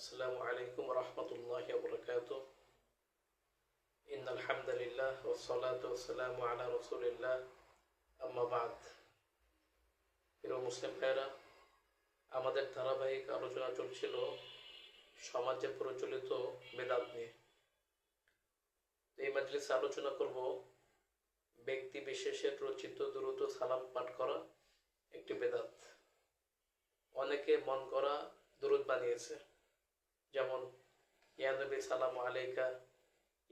السلام عليكم ورحمة الله وبركاته إن الحمد لله والصلاة والسلام على رسول الله أما بعد প্রিয় মুসলিম ভাইরা আমাদের ধারাবাহিক আলোচনা চলছিল সমাজে প্রচলিত বেদাত নিয়ে তো এই মাজলিসে আলোচনা করব ব্যক্তি বিশেষের রচিত দ্রুত সালাম পাঠ করা একটি বেদাত অনেকে মন করা দুরুদ বানিয়েছে যেমন, ইয়া নবী সালাম আলাইকা,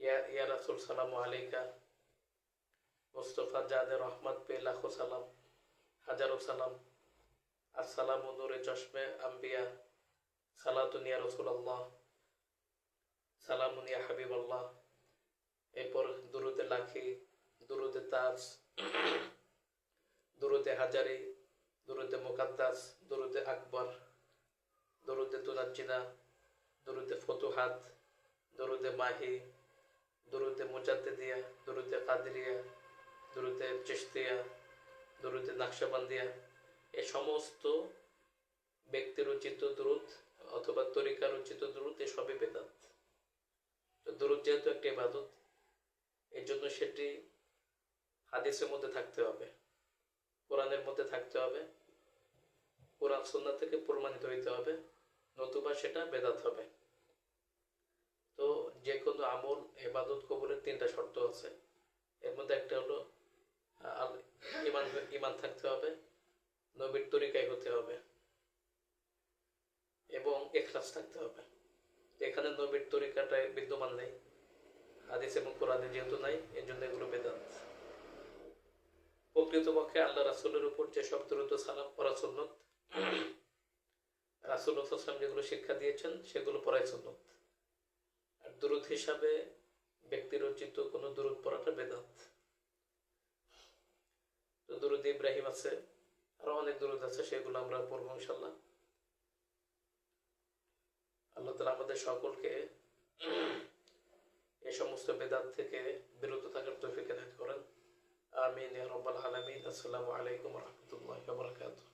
ইয়া ইয়া রাসুল সালাম আলাইকা, মুস্তফা জাদে রহমত পে লাখো সালাম, হাজারো সালাম, আসসালাম নূরে চশমে আম্বিয়া সালাতুনিয়া রসুল আল্লাহ সালামুনিয়া হাবিব আল্লাহ এরপর দুরুদে লাখি, দুরুদে তাজ দুরুদে হাজারি, দুরুদে মুকাদ্দাস, দুরুদে আকবর, দুরুদে তুনাজ্জিনা দরুদে ফতুহাত, দরুদে মাহি, দরুদে মুজাদ্দিদিয়া, দরুদে কাদরিয়া, দরুদে চিশতিয়া, দরুদে নাকশাবান্দিয়া। এ সমস্ত ব্যক্তির রচিত দুরুদ অথবা তরিকা রচিত দুরুদ, এ সবই বেদাত। তো দুরুদ যেহেতু একটি ইবাদত এর জন্য সেটি হাদিসের মধ্যে থাকতে হবে, কোরআনের মধ্যে থাকতে হবে, কোরআন সন্না থেকে প্রমাণিত হইতে হবে, নতুবা সেটা বেদাত হবে। যে কোনো আমল এবাদত কবুলের তিনটা শর্ত আছে। এর মধ্যে একটা হলো ইমান ইমান থাকতে হবে, নবীর তরিকায় হতে হবে, এবং এখলাস থাকতে হবে। এখানে নবীর তরিকাটায় বিদ্যমান নেই, হাদিস এবং কোরআনে যেহেতু নাই এই জন্য এগুলো বেদান্ত প্রকৃতপক্ষে আল্লাহ রাসুলের উপর যেসব দ্রুত সালাম পড়া সুন্নত, রাসুল যেগুলো শিক্ষা দিয়েছেন, সেগুলো পড়াই সুন্নত। দুরুদ হিসাবে ব্যক্তি রচিত কোনো দুরুদ পড়াটা বেদান্ত তো দুরুদ ইব্রাহিম আছে, আরও অনেক দুরুদ আছে, সেগুলো আমরা পড়ব ইনশাল্লাহ আল্লাহ তালা আমাদের সকলকে এই সমস্ত বেদাত থেকে বিরত থাকার তৌফিক এনায়েত করেন। আমিন রাব্বাল আলামিন। আসসালামু আলাইকুম রাহমাতুল্লাহি বারাকাতুহু।